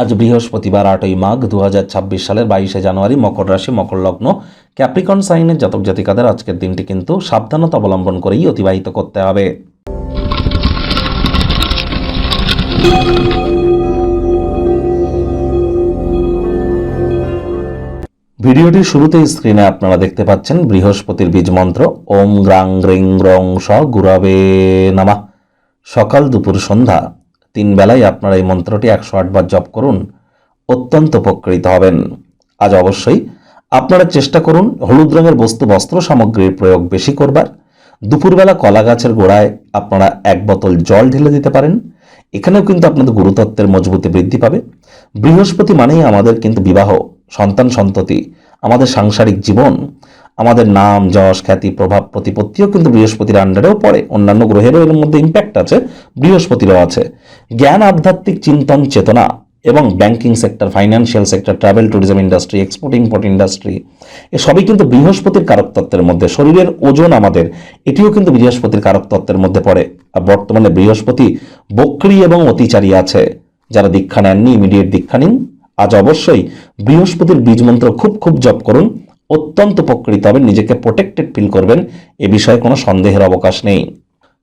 আজ বৃহস্পতিবার আটই মাঘ দুহাজার ছাব্বিশ সালের বাইশে জানুয়ারি মকর রাশি, মকর লগ্ন। ক্যাপ্রিকন সাইনের জাতক জাতিকাদের আজকের দিনটি কিন্তু সাবধানতা অবলম্বন করেই অতিবাহিত করতে হবে। ভিডিওটির শুরুতেই স্ক্রিনে আপনারা দেখতে পাচ্ছেন বৃহস্পতির বীজ মন্ত্র, ওম গ্রাং গ্রিং গ্রং স গুরাবে নামা। সকাল দুপুর সন্ধ্যা। তিন বেলায় আপনারা এই মন্ত্রটি একশো আটবার জপ করুন, অত্যন্ত উপকৃত হবেন। আজ অবশ্যই আপনারা চেষ্টা করুন হলুদ রঙের বস্তু বস্ত্র সামগ্রীর প্রয়োগ বেশি করবার। দুপুরবেলা কলা গাছের গোড়ায় আপনারা এক বোতল জল ঢেলে দিতে পারেন। এখানেও কিন্তু আপনাদের গুরুতত্ত্বের মজবুতি বৃদ্ধি পাবে। বৃহস্পতি মানেই আমাদের কিন্তু বিবাহ, সন্তান সন্ততি, আমাদের সাংসারিক জীবন। আমাদের নাম, যশ, খ্যাতি, প্রভাব, প্রতিপত্তিও কিন্তু বৃহস্পতির আন্ডারেও পড়ে। অন্যান্য গ্রহেরও এর মধ্যে ইম্প্যাক্ট আছে, বৃহস্পতিরও আছে। জ্ঞান, আধ্যাত্মিক, চিন্তন, চেতনা এবং banking sector financial sector travel tourism industry export import industry এসবই কিন্তু বৃহস্পতির কারকতত্ত্বের মধ্যে। শরীরের ওজন আমাদের, এটিও কিন্তু বৃহস্পতির কারকতত্ত্বের মধ্যে পড়ে। আর বর্তমানে বৃহস্পতি বক্রি এবং অতিচারী আছে। যারা দীক্ষা নেননি ইমিডিয়েট দীক্ষা নিন। আজ অবশ্যই বৃহস্পতির বীজ মন্ত্র খুব খুব জপ করুন। অত্যন্ত উপকৃত হবেন, নিজেকে প্রোটেক্টেড ফিল করবেন, এ বিষয়ে কোনো সন্দেহের অবকাশ নেই।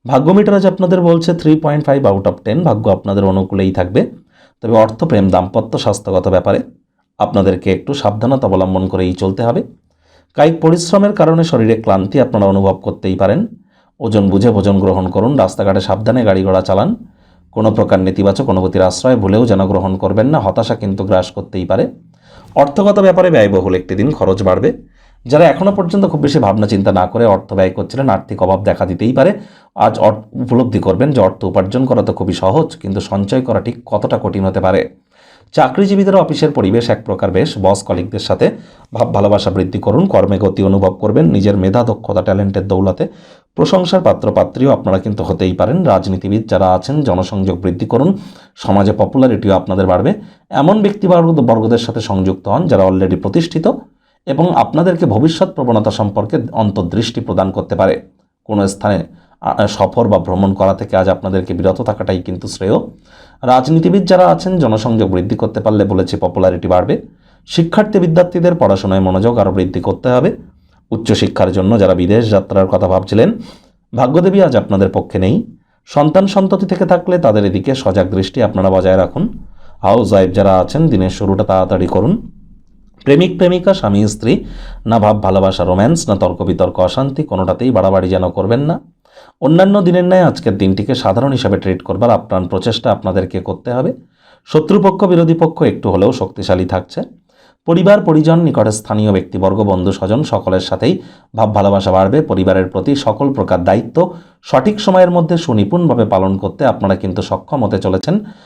ভাগ্য মিটার আজ আপনাদের বলছে three point five out of ten ভাগ্য আপনাদের অনুকূলেই থাকবে। তবে অর্থ, প্রেম, দাম্পত্য, স্বাস্থ্যগত ব্যাপারে আপনাদেরকে একটু সাবধানতা অবলম্বন করেই চলতে হবে। কায়িক পরিশ্রমের কারণে শরীরে ক্লান্তি আপনারা অনুভব করতেই পারেন। ওজন বুঝে ভোজন গ্রহণ করুন, রাস্তাঘাটে সাবধানে গাড়ি ঘোড়া চালান। কোনো প্রকার নেতিবাচক অনুভূতির আশ্রয় ভুলেও যেন গ্রহণ করবেন না, হতাশা কিন্তু গ্রাস করতেই পারে। অর্থগত ব্যাপারে ব্যয়বহুল একটি দিন খরচ বাড়বে। যারা এখনও পর্যন্ত খুব বেশি ভাবনা চিন্তা না করে অর্থ ব্যয় করছিলেন, আর্থিক অভাব দেখা দিতেই পারে। আজ উপলব্ধি করবেন যে অর্থ উপার্জন করা তো খুবই সহজ, কিন্তু সঞ্চয় করা ঠিক কতটা কঠিন হতে পারে? চাকরিজীবীদের অফিসের পরিবেশ এক প্রকার বেশ। বস কলিগদের সাথে ভাব ভালোবাসা বৃদ্ধি করুন, কর্মে গতি অনুভব করবেন, নিজের মেধা, দক্ষতা, ট্যালেন্টের দৌলতে প্রশংসার পাত্রপাত্রীও আপনারা কিন্তু হতেই পারেন। রাজনীতিবিদ যারা আছেন, জনসংযোগ বৃদ্ধি করুন, সমাজে পপুলারিটিও আপনাদের বাড়বে। এমন ব্যক্তিবর্গ বর্গদের সাথে সংযুক্ত হন যারা অলরেডি প্রতিষ্ঠিত এবং আপনাদেরকে ভবিষ্যৎ প্রবণতা সম্পর্কে অন্তর্দৃষ্টি প্রদান করতে পারে। কোনো স্থানে সফর বা ভ্রমণ করা থেকে আজ আপনাদেরকে বিরত থাকাটাই কিন্তু শ্রেয়। রাজনীতিবিদ যারা আছেন, জনসংযোগ বৃদ্ধি করতে পারলে বলেছে পপুলারিটি বাড়বে। শিক্ষার্থী বিদ্যার্থীদের পড়াশোনায় মনোযোগ আরও বৃদ্ধি করতে হবে। উচ্চশিক্ষার জন্য যারা বিদেশ যাত্রার কথা ভাবছিলেন, ভাগ্যদেবী আজ আপনাদের পক্ষে নেই। সন্তান সন্ততি থেকে থাকলে তাদের এদিকে সজাগ দৃষ্টি আপনারা বজায় রাখুন। হাউস ওয়াইফ যারা আছেন, দিনের শুরুটা তাড়াতাড়ি করুন। প্রেমিক, প্রেমিকা, স্বামী, স্ত্রী, না ভাব, ভালোবাসা রোম্যান্স না তর্ক বিতর্ক, অশান্তি, কোনোটাতেই বাড়াবাড়ি যেন করবেন না। অন্যান্য দিনের ন্যায় আজকের দিনটিকে সাধারণ হিসাবে ট্রিট করবার আপ্রাণ প্রচেষ্টা আপনাদেরকে করতে হবে। শত্রুপক্ষ, বিরোধী পক্ষ একটু হলেও শক্তিশালী থাকছে। পরিবার, পরিজন, নিকটে স্থানীয় ব্যক্তিবর্গ, বন্ধু, স্বজন সকলের সাথেই ভাব ভালোবাসা বাড়বে। পরিবারের প্রতি সকল প্রকার দায়িত্ব সঠিক সময়ের মধ্যে সুনিপুণভাবে পালন করতে আপনারা কিন্তু সক্ষম হতে চলেছেন।